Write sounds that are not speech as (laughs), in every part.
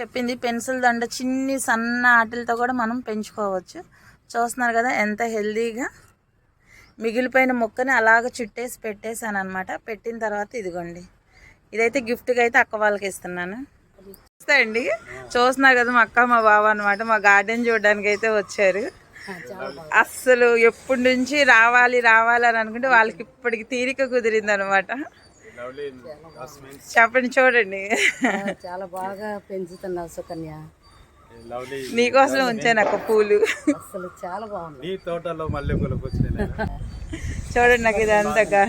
చెప్పింది. పెన్సిల్ దండ చిన్ని సన్న ఆటలతో కూడా మనం పెంచుకోవచ్చు. చూస్తున్నారు కదా ఎంత హెల్దీగా. మిగిలిపోయిన మొక్కని అలాగ చుట్టేసి పెట్టేశాను అనమాట పెట్టిన తర్వాత ఇదిగోండి. ఇదైతే గిఫ్ట్గా అయితే అక్క వాళ్ళకి ఇస్తున్నాను. నమస్తే అండి. చూస్తున్నారు కదా మా అక్క మా బావ అనమాట మా గార్డెన్ చూడడానికి అయితే వచ్చారు. అస్సలు ఎప్పటి నుంచి రావాలి రావాలి అని అనుకుంటే వాళ్ళకి ఇప్పటికి తీరిక కుదిరింది అనమాట చెప్పండి చూడండి. చాలా బాగా పెంచుతున్నావు సుకన్య. నీకోసం ఉంచాను అక్క పూలు. అసలు చాలా బాగుంది. నీ తోటలో మల్లెపూలకు వచ్చిన చూడండి నాకు ఇదంతా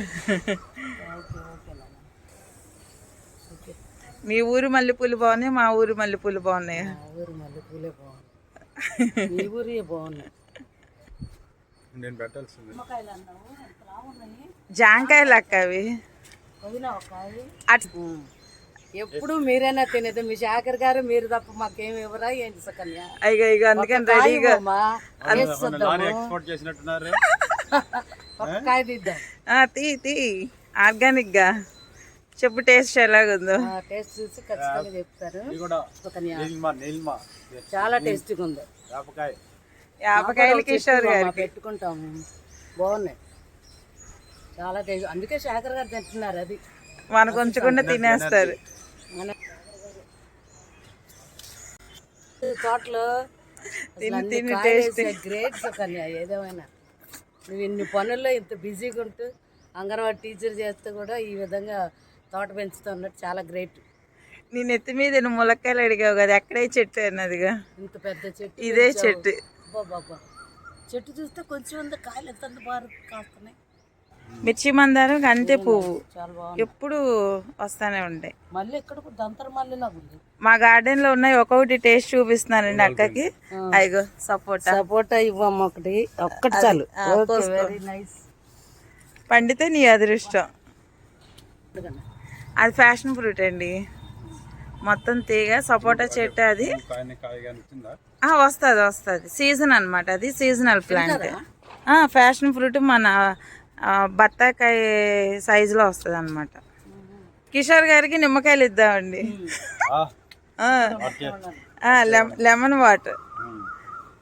మీ ఊరు మల్లెపూలు బాగున్నాయి మా ఊరు మల్లెపూలు బాగున్నాయి. ఆ ఊరు మళ్ళీ పూలే బాగుంది ఈ ఊరి బాగున్నాయి. నేను పెట్టాల్సింది. జాంకాయలు అక్క అవి. ఎప్పుడు మీరైనా తినేది మీ శాఖర్ గారు మీరు తప్ప మాకేం ఇవ్వరా? ఏంటి సుకన్య? ఇక అందుకని రెడీగా (laughs) కాయ తీద్దాం. తీ తీ. ఆర్గానిక్గా చెప్పు టేస్ట్ ఎలాగుందో. ఆ, టేస్ట్ చూసి ఖచ్చితంగా చెప్తారు ఇది కూడా సుకన్య. నీల్మా నీల్మా. చాలా టేస్టీగా ఉంది యాపకాయలు కిషోర్ మా గారికి. పెట్టుకుంటాము. బాగున్నాయి. చాలా టేస్ట్. అందుకే శేఖర్ గారు తింటున్నారు అది. మనకు ఉంచకుండా తినేస్తారు. మన తోటలో గ్రేట్ సుకన్య ఏదేమైనా. నువ్వు ఇన్ని పనుల్లో ఇంత బిజీగా ఉంటూ అంగన్వాడీ టీచర్ చేస్తే కూడా ఈ విధంగా తోట పెంచుతున్నట్టు చాలా గ్రేట్. నేను ఎత్తి మీద ఎన్ని ములక్కాయలు అడిగావు కదా ఎక్కడే చెట్టు అన్నదిగా. ఇంత పెద్ద చెట్టు ఇదే చెట్టు. బాబా. చెట్టు చూస్తే కొంచెం ఉంది కాయలు ఎంత బాగా కాస్తున్నాయి. మిర్చి మందారం అంతే పువ్వు. చాలా బాగుంది. ఎప్పుడు వస్తానే ఉంటాయి. మళ్ళీ ఇక్కడ మా గార్డెన్లో ఉన్నాయి. ఒక్కొక్కటి టేస్ట్ చూపిస్తున్నానండి అక్కకి. అయ్యో సపోటా. సపోటా ఇవ్వమ్మ ఒకటి. ఒక్కటి చాలు. వెరీ నైస్ పండితే నీ అదృష్టం. అది ఫ్యాషన్ ఫ్రూట్ అండి. మొత్తం తీగ సపోటా చెట్టు అది. వస్తుంది వస్తుంది. సీజన్ అన్నమాట అది సీజనల్ ప్లాంట్. ఫ్యాషన్ ఫ్రూట్ మన బత్తాకాయ సైజులో వస్తుంది అనమాట కిషోర్ గారికి నిమ్మకాయలు ఇద్దామండి. ఆ, ఆ, ఓకే. ఆ, లెమ- లెమన్ వాటర్. ఉమ్.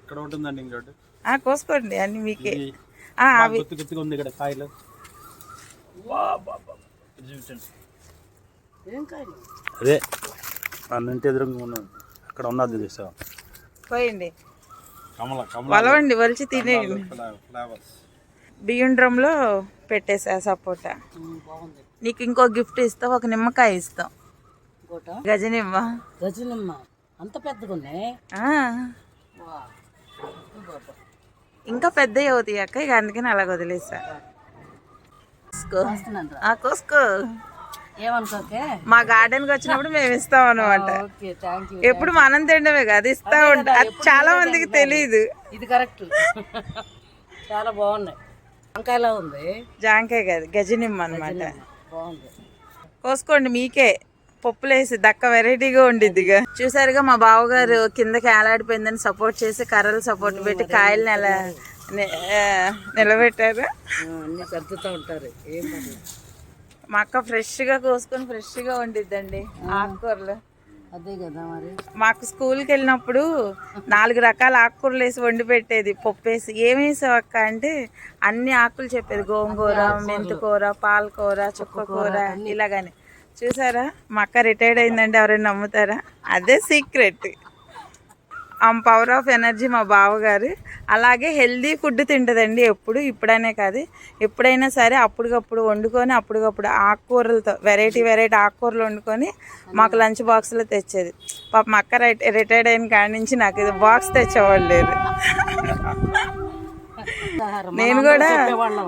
ఇక్కడ ఉంటుందండి ఇంకోటి. ఆ, కోసుకోండి అన్ని మీకే. అవి. అదే అన్నింటి ఎదురుగా ఉన్నది అక్కడ ఉన్నది చూసా పోయండి. కమల కమల. వలవండి వలిచి తినేయండి. ఫ్లేవర్స్. బియ్యం డ్రమ్లో పెట్టేసా సపోటా. నీకు ఇంకో గిఫ్ట్ ఇస్తాం ఒక నిమ్మకాయ ఇస్తాం గజనిమ్మ. గజనమ్మ. అంత పెద్దగా ఉన్నాయి? ఇంకా పెద్దవి అవుతాయి అక్క ఇక అందుకని అలా వదిలేసా. కోసుకో. మా గార్డెన్కి వచ్చినప్పుడు మేము ఇస్తాం అనమాట ఎప్పుడు మనం తినడమే కాదు ఇస్తా. ఉంటాం చాలా మందికి తెలియదు ఇది కరెక్ట్. చాలా బాగున్నాయి. వంకాయలా ఉంది. జాంకాయ కాదు గజనిమ్మ అనమాట బాగుంది. కోసుకోండి మీకే. పప్పులేసి దక్క వెరైటీగా ఉండిద్దిగా. చూసారుగా మా బావగారు కిందకి ఏలాడిపోయిందని సపోర్ట్ చేసి కర్రలు సపోర్ట్ పెట్టి కాయలు నెల నిలబెట్టారు. అన్ని సర్దుతూ ఉంటారు. మా అక్క ఫ్రెష్గా కోసుకొని ఫ్రెష్గా వండిద్దండి ఆకుకూరలు. అదే కదా మరి. మాకు స్కూల్కి వెళ్ళినప్పుడు నాలుగు రకాల ఆకుకూరలు వేసి వండి పెట్టేది పప్పు వేసి ఏం వేసావు అక్క అంటే అన్ని ఆకులు చెప్పేది. గోంగూర మెంతికూర పాలకూర చుక్కకూర ఇలాగని. చూసారా? మా అక్క రిటైర్డ్ అయిందంటే ఎవరైనా నమ్ముతారా? అదే సీక్రెట్. ఆ పవర్ ఆఫ్ ఎనర్జీ మా బావగారు. అలాగే హెల్దీ ఫుడ్ తింటుందండి ఎప్పుడు ఇప్పుడనే కాదు. ఎప్పుడైనా సరే అప్పటికప్పుడు వండుకొని అప్పటికప్పుడు ఆకుకూరలతో వెరైటీ వెరైటీ ఆకుకూరలు వండుకొని మాకు లంచ్ బాక్స్లో తెచ్చేది. పాప అక్క రైట్ రిటైర్డ్ అయిన కాడి నుంచి నాకు ఇది బాక్స్ తెచ్చేవాళ్ళు లేరు. నేను కూడా.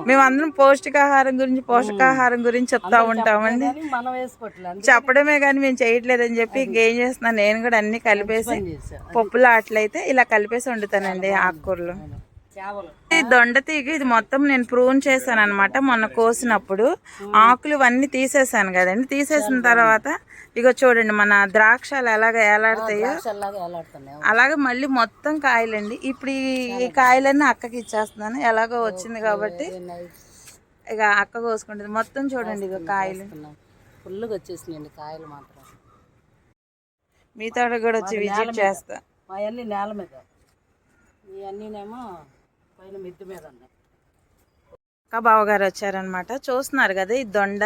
మేమందరం పౌష్టికాహారం గురించి పోషకాహారం గురించి చెప్తా ఉంటామండి. చెప్పడమే కానీ మేము చేయట్లేదని చెప్పి ఇంకేం చేస్తున్నాను నేను కూడా అన్ని కలిపేసి పప్పులో అట్లయితే ఇలా కలిపేసి వండుతానండి ఆకుకూరలు. దొండ తీగ ఇది మొత్తం నేను ప్రూన్ చేశాను అనమాట మొన్న కోసినప్పుడు ఆకులు ఇవన్నీ తీసేసాను కదండి. తీసేసిన తర్వాత ఇగో చూడండి మన ద్రాక్షలు ఎలాగ ఎలాడుతున్నాయి అలాగే మళ్ళీ మొత్తం కాయలండి. ఇప్పుడు ఈ- కాయలన్నీ అక్కకి ఇచ్చేస్తున్నాను. ఎలాగో వచ్చింది కాబట్టి ఇక అక్క కోసుకుంటుంది. మొత్తం చూడండి ఇక కాయలు. ఫుల్గా వచ్చేసినాయండి కాయలు మాత్రం. మీ తోట కూడా వచ్చి విజిట్ చేస్తా. మా అన్ని నేల మీద. ఈ అన్నీనేమో పైన మిద్ది మీద ఉన్నాయి అక్క బావగారు వచ్చారనమాట చూస్తున్నారు కదా ఈ దొండ.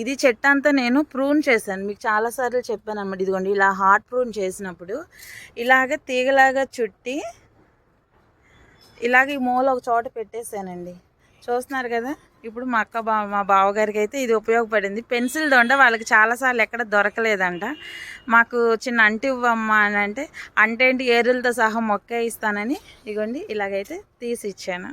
ఇది చెట్టు అంతా నేను ప్రూన్ చేశాను. మీకు చాలాసార్లు చెప్పాను అనమాట ఇదిగోండి ఇలా హార్ట్ ప్రూన్ చేసినప్పుడు ఇలాగ తీగలాగా చుట్టి ఇలాగ ఈ మూల ఒక చోట పెట్టేశానండి. చూస్తున్నారు కదా? ఇప్పుడు మా అక్క బా మా బావగారికి అయితే ఇది ఉపయోగపడింది. పెన్సిల్ దొండ వాళ్ళకి చాలాసార్లు ఎక్కడ దొరకలేదంట. మాకు చిన్న అంటి ఇవ్వమ్మా అని అంటే అంటే ఏంటి ఏరులతో సహా మొక్క ఇస్తానని ఇగోండి ఇలాగైతే తీసి ఇచ్చాను